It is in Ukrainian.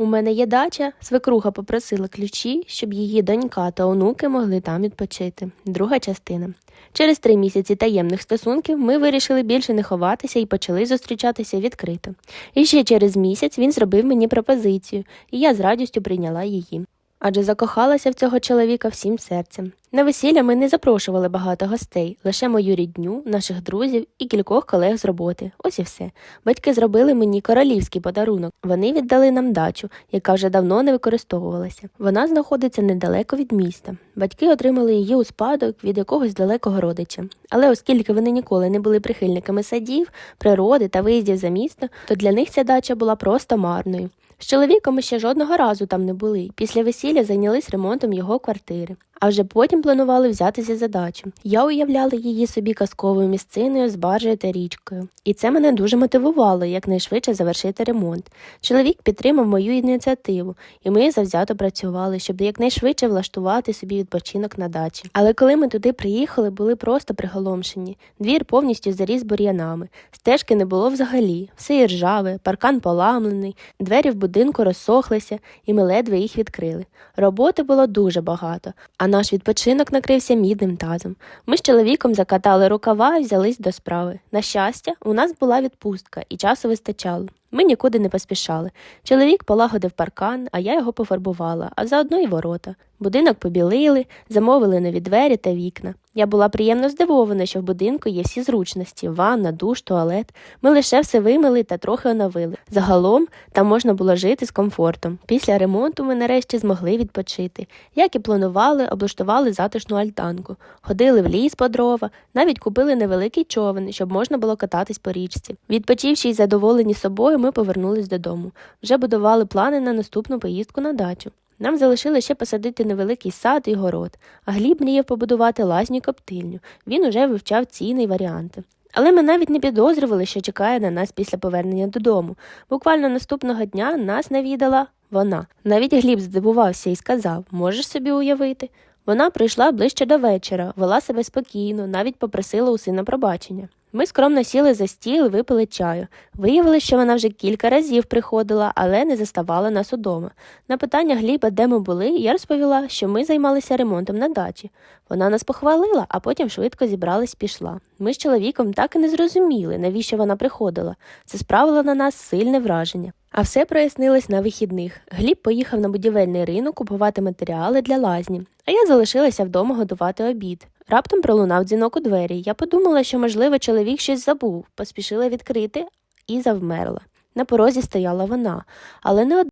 У мене є дача, свекруха попросила ключі, щоб її донька та онуки могли там відпочити. Друга частина. Через три місяці таємних стосунків ми вирішили більше не ховатися і почали зустрічатися відкрито. І ще через місяць він зробив мені пропозицію, і я з радістю прийняла її. Адже закохалася в цього чоловіка всім серцем. На весілля ми не запрошували багато гостей, лише мою рідню, наших друзів і кількох колег з роботи. Ось і все. Батьки зробили мені королівський подарунок. Вони віддали нам дачу, яка вже давно не використовувалася. Вона знаходиться недалеко від міста. Батьки отримали її у спадок від якогось далекого родича. Але оскільки вони ніколи не були прихильниками садів, природи та виїздів за місто, то для них ця дача була просто марною. З чоловіком ще жодного разу там не були. Після весілля зайнялись ремонтом його квартири. А вже потім планували взятися за дачу. Я уявляла її собі казковою місциною з баржею та річкою. І це мене дуже мотивувало якнайшвидше завершити ремонт. Чоловік підтримав мою ініціативу, і ми завзято працювали, щоб якнайшвидше влаштувати собі відпочинок на дачі. Але коли ми туди приїхали, були просто приголомшені. Двір повністю заріс бур'янами, стежки не було взагалі, все іржаве, паркан поламлений, двері в будинку розсохлися, і ми ледве їх відкрили. Роботи було дуже багато, а наш відпочинок накрився мідним тазом. Ми з чоловіком закатали рукава і взялись до справи. На щастя, у нас була відпустка і часу вистачало. Ми нікуди не поспішали. Чоловік полагодив паркан, а я його пофарбувала, а заодно й ворота. Будинок побілили, замовили нові двері та вікна. Я була приємно здивована, що в будинку є всі зручності: ванна, душ, туалет. Ми лише все вимили та трохи оновили. Загалом там можна було жити з комфортом. Після ремонту ми нарешті змогли відпочити. Як і планували, облаштували затишну альтанку, ходили в ліс по дрова, навіть купили невеликий човен, щоб можна було кататись по річці. Відпочивши й задоволені собою, ми повернулись додому. Вже будували плани на наступну поїздку на дачу. Нам залишили ще посадити невеликий сад і город, а Гліб мріяв побудувати лазню коптильню. Він уже вивчав ціни й варіанти. Але ми навіть не підозрювали, що чекає на нас після повернення додому. Буквально наступного дня нас навідала вона. Навіть Гліб здивувався і сказав: Можеш собі уявити? Вона прийшла ближче до вечора, вела себе спокійно, навіть попросила у сина пробачення. Ми скромно сіли за стіл випили чаю. Виявилося, що вона вже кілька разів приходила, але не заставала нас удома. На питання Гліба, де ми були, я розповіла, що ми займалися ремонтом на дачі. Вона нас похвалила, а потім швидко зібралась пішла. Ми з чоловіком так і не зрозуміли, навіщо вона приходила. Це справило на нас сильне враження. А все прояснилось на вихідних. Гліб поїхав на будівельний ринок купувати матеріали для лазні, а я залишилася вдома готувати обід. Раптом пролунав дзвінок у двері. Я подумала, що, можливо, чоловік щось забув, поспішила відкрити і завмерла. На порозі стояла вона, але не